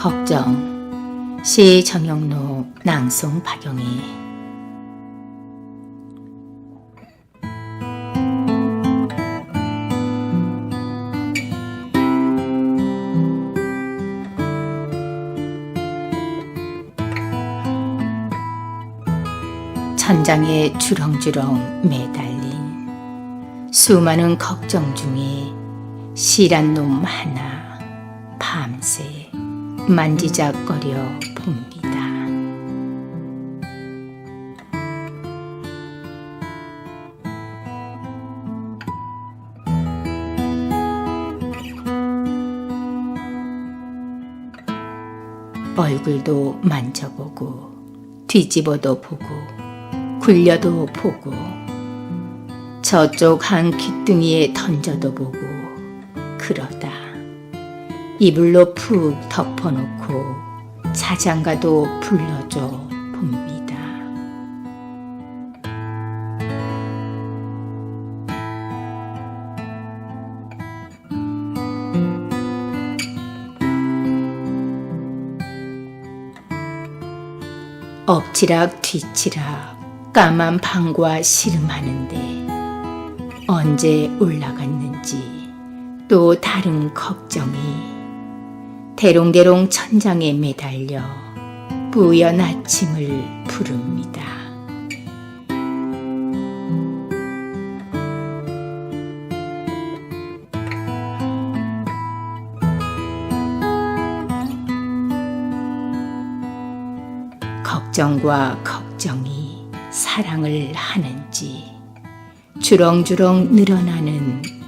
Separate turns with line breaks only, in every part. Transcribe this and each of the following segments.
걱정. 시 정영로 낭송 박영희. 천장에 주렁주렁 매달린 수많은 걱정 중에 실한 놈 하나 밤새 만지작거려 봅니다. 얼굴도 만져보고 뒤집어도 보고 굴려도 보고 저쪽 한 귀등이에 던져도 보고 그러다 이불로 푹 덮어놓고 자장가도 불러줘 봅니다. 엎치락 뒤치락 까만 방과 씨름하는데 언제 올라갔는지 또 다른 걱정이 대롱대롱 천장에 매달려 뿌연 아침을 부릅니다. 걱정과 걱정이 사랑을 하는지 주렁주렁 늘어나는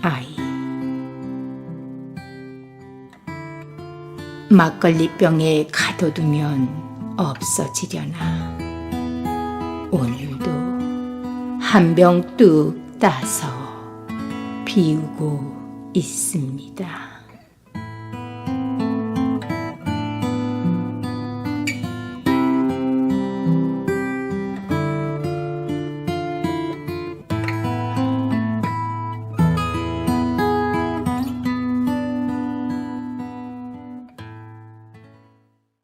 막걸리병에 가둬두면 없어지려나. 오늘도 한 병 뚝 따서 비우고 있습니다.